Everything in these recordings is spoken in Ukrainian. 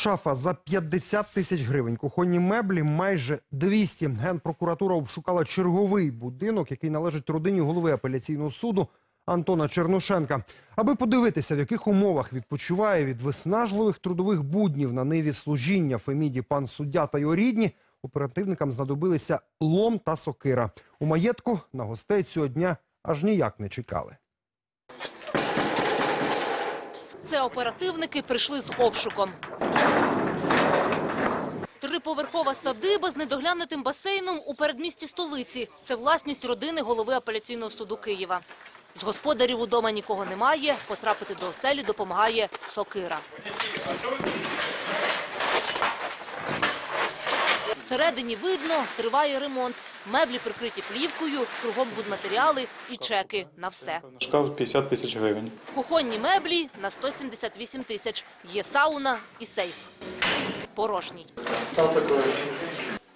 шафа за 50 тисяч гривень. Кухонні меблі майже 200. Генпрокуратура обшукала черговий будинок, який належить родині голови апеляційного суду Антона Черношенка. Аби подивитися, в яких умовах відпочиває від виснажливих трудових буднів на ниві служіння Феміді пан суддя та його рідні, оперативникам знадобилися лом та сокира. У маєтку на гостей цього дня аж ніяк не чекали. Це оперативники прийшли з обшуком. Триповерхова садиба з недоглянутим басейном у передмісті столиці. Це власність родини голови апеляційного суду Києва. З господарів удома нікого немає. Потрапити до оселі допомагає сокира. Всередині видно, триває ремонт. Меблі прикриті плівкою, кругом будматеріали і чеки на все. Шкаф 50 тисяч гривень. Кухонні меблі на 178 тисяч. Є сауна і сейф. Порожній.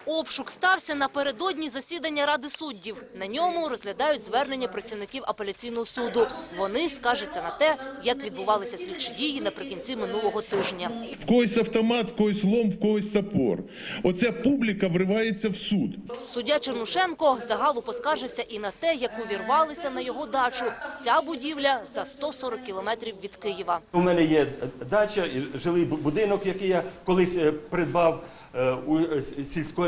Обшук стався напередодні засідання Ради суддів. На ньому розглядають звернення працівників апеляційного суду. Вони скаржаться на те, як відбувалися слідчі дії наприкінці минулого тижня. В когось автомат, в когось лом, в когось топор. Оця публіка вривається в суд. Суддя Чернушенко загалу поскаржився і на те, як увірвалися на його дачу. Ця будівля за 140 кілометрів від Києва. У мене є дача, і жилий будинок, який я колись е, придбав е, у е,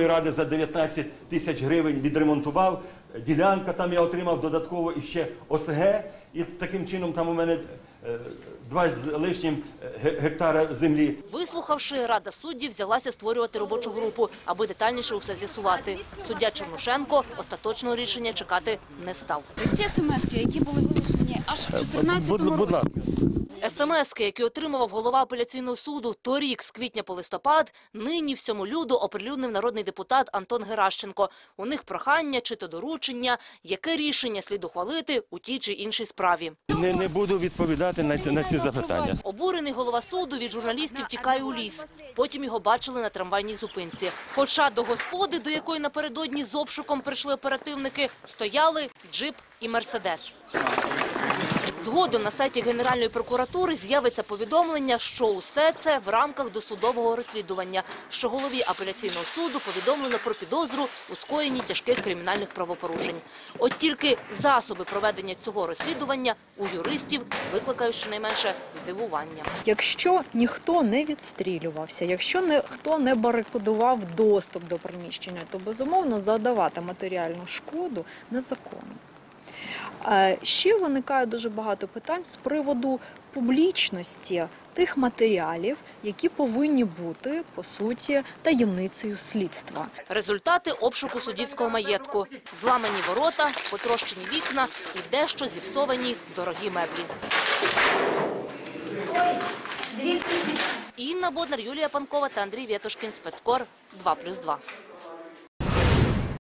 с- ради за 19 тисяч гривень, відремонтував. Ділянка там я отримав додатково і ще ОСГ. І таким чином там у мене е, два з лишнім е, гектара землі. Вислухавши, Рада суддів взялася створювати робочу групу, аби детальніше усе з'ясувати. Суддя Чернушенко остаточного рішення чекати не став. Ось ці смс-ки, які були вилучені аж в 2014 Будь- будь році. СМСки, які отримував голова апеляційного суду торік з квітня по листопад, нині всьому люду оприлюднив народний депутат Антон Геращенко. У них прохання чи то доручення, яке рішення слід ухвалити у тій чи іншій справі. Не, не буду відповідати на ці, на ці запитання. Обурений голова суду від журналістів тікає у ліс. Потім його бачили на трамвайній зупинці. Хоча до господи, до якої напередодні з обшуком прийшли оперативники, стояли джип і мерседес. Згодом на сайті Генеральної прокуратури з'явиться повідомлення, що усе це в рамках досудового розслідування, що голові апеляційного суду повідомлено про підозру у скоєнні тяжких кримінальних правопорушень. От тільки засоби проведення цього розслідування у юристів викликають щонайменше здивування. Якщо ніхто не відстрілювався, якщо ніхто не барикадував доступ до приміщення, то безумовно задавати матеріальну шкоду незаконно. Е, Ще виникає дуже багато питань з приводу публічності тих матеріалів, які повинні бути по суті таємницею слідства. Результати обшуку суддівського маєтку: зламані ворота, потрощені вікна і дещо зіпсовані дорогі меблі. Інна Боднар, Юлія Панкова та Андрій Вєтушкін. Спецкор 2+,2.